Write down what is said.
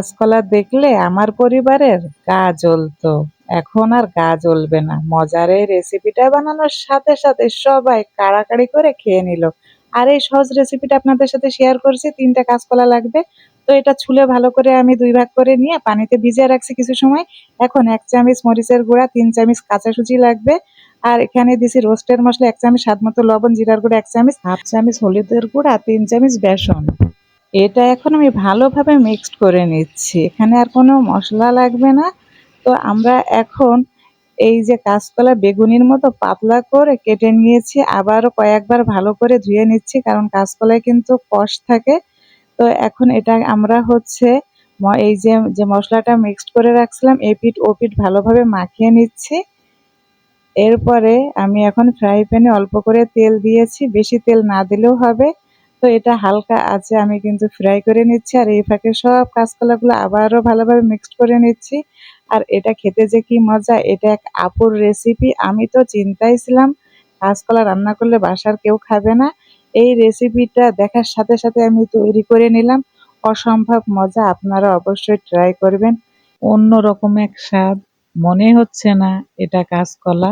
কাঁচকলা দেখলে আমার পরিবারের গা জ্বলতো। এখন আর গা জ্বলবে না। মজার এই রেসিপিটা বানানোর সাথে সাথে সবাই কাড়াকাড়ি করে খেয়ে নিল। আর এই সহজ রেসিপিটা আপনাদের সাথে শেয়ার করছি। তিনটা কাঁচকলা লাগবে। তো এটা ছুলে ভালো করে আমি দুই ভাগ করে নিয়ে পানিতে ভিজিয়ে রাখছি কিছু সময়। এখন এক চামচ মরিচের গুঁড়া, তিন চামচ কাঁচা সুজি লাগবে। আর এখানে দিছি রোস্টের মশলা, এক চামচ স্বাদ মতো লবণ, জিরার গুঁড়া, এক চামচ হাফ চামচ হলুদের গুঁড়া, তিন চামচ বেসন। এটা এখন আমি ভালোভাবে মিক্সড করে নিচ্ছি। এখানে আর কোনো মশলা লাগবে না। তো আমরা এখন এই যে কাঁচকলা বেগুনির মতো পাতলা করে কেটে নিয়েছি। আবারও কয়েকবার ভালো করে ধুয়ে নিচ্ছি কারণ কাঁচকলায় কিন্তু কষ থাকে। তো এখন এটা আমরা হচ্ছে এই যে যে মশলাটা মিক্সড করে রাখছিলাম এপিট ওপিট ভালোভাবে মাখিয়ে নিচ্ছি। এরপরে আমি এখন ফ্রাই প্যানে অল্প করে তেল দিয়েছি। বেশি তেল না দিলেও হবে। তো এটা হালকা আছে, আমি কিন্তু ফ্রাই করে নিচ্ছি। আর এই ফাঁকে সব কাঁচকলাগুলো আবারও ভালোভাবে মিক্সড করে নিচ্ছি। আর এটা খেতে যে কি মজা, এটা এক আপুর রেসিপি আমি তো চিন্তায় ছিলাম, কাঁচকলা রান্না করলে বাসার কেউ খাবে না। এই রেসিপিটা দেখার সাথে সাথে আমি তৈরি করে নিলাম। অসম্ভব মজা, আপনারা অবশ্যই ট্রাই করবেন। অন্য রকম এক স্বাদ, মনে হচ্ছে না এটা কাঁচকলা।